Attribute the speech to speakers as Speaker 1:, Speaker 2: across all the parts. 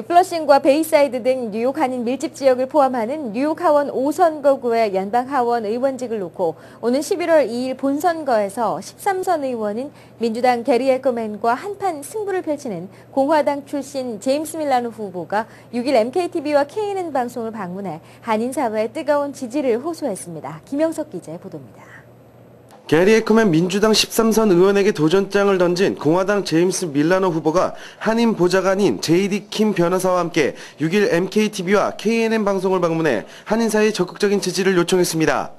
Speaker 1: 플러싱과 베이사이드 등 뉴욕 한인 밀집 지역을 포함하는 뉴욕 하원 5선거구의 연방 하원 의원직을 놓고 오는 11월 2일 본선거에서 13선 의원인 민주당 게리 에커맨과 한판 승부를 펼치는 공화당 출신 제임스 밀라노 후보가 6일 MKTV와 KNN 방송을 방문해 한인 사회의 뜨거운 지지를 호소했습니다. 김영석 기자의 보도입니다.
Speaker 2: 게리 에커맨 민주당 13선 의원에게 도전장을 던진 공화당 제임스 밀라노 후보가 한인 보좌관인 제이디 킴 변호사와 함께 6일 MKTV와 KNN 방송을 방문해 한인사회의 적극적인 지지를 요청했습니다.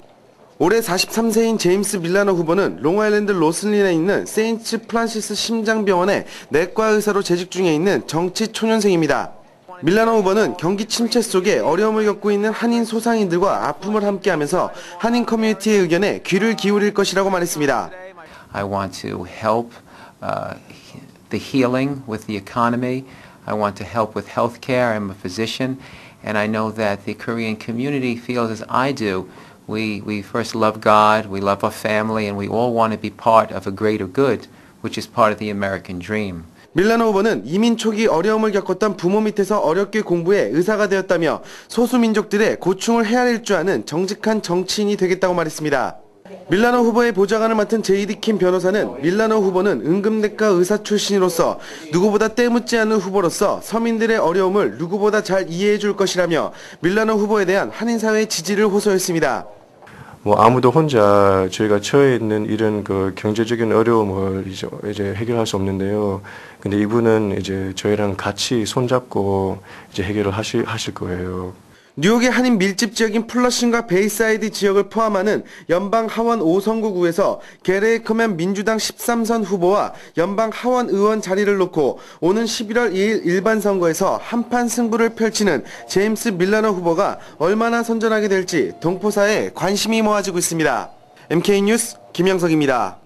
Speaker 2: 올해 43세인 제임스 밀라노 후보는 롱아일랜드 로슬린에 있는 세인트 프란시스 심장병원의 내과 의사로 재직 중에 있는 정치 초년생입니다. 밀라노 후보는 경기 침체 속에 어려움을 겪고 있는 한인 소상인들과 아픔을 함께하면서 한인 커뮤니티의 의견에 귀를 기울일 것이라고 말했습니다.
Speaker 3: I want to help uh, the healing with the economy. I want to help with health care. I'm a physician, and I know that the Korean community feels as I do. We, we first love God, we love our family, and we all want to be part of a greater good, which is part of the American dream.
Speaker 2: 밀라노 후보는 이민 초기 어려움을 겪었던 부모 밑에서 어렵게 공부해 의사가 되었다며 소수민족들의 고충을 헤아릴 줄 아는 정직한 정치인이 되겠다고 말했습니다. 밀라노 후보의 보좌관을 맡은 제이디 킴 변호사는 밀라노 후보는 응급내과 의사 출신으로서 누구보다 때묻지 않은 후보로서 서민들의 어려움을 누구보다 잘 이해해 줄 것이라며 밀라노 후보에 대한 한인사회의 지지를 호소했습니다.
Speaker 4: 뭐 아무도 혼자 저희가 처해 있는 이런 그 경제적인 어려움을 이제, 이제 해결할 수 없는데요. 근데 이분은 이제 저희랑 같이 손잡고 이제 해결을 하실 하실 거예요.
Speaker 2: 뉴욕의 한인 밀집 지역인 플러싱과 베이사이드 지역을 포함하는 연방 하원 5선거구에서 게레이커맨 민주당 13선 후보와 연방 하원 의원 자리를 놓고 오는 11월 2일 일반 선거에서 한판 승부를 펼치는 제임스 밀라노 후보가 얼마나 선전하게 될지 동포사에 관심이 모아지고 있습니다. MK 뉴스 김영석입니다.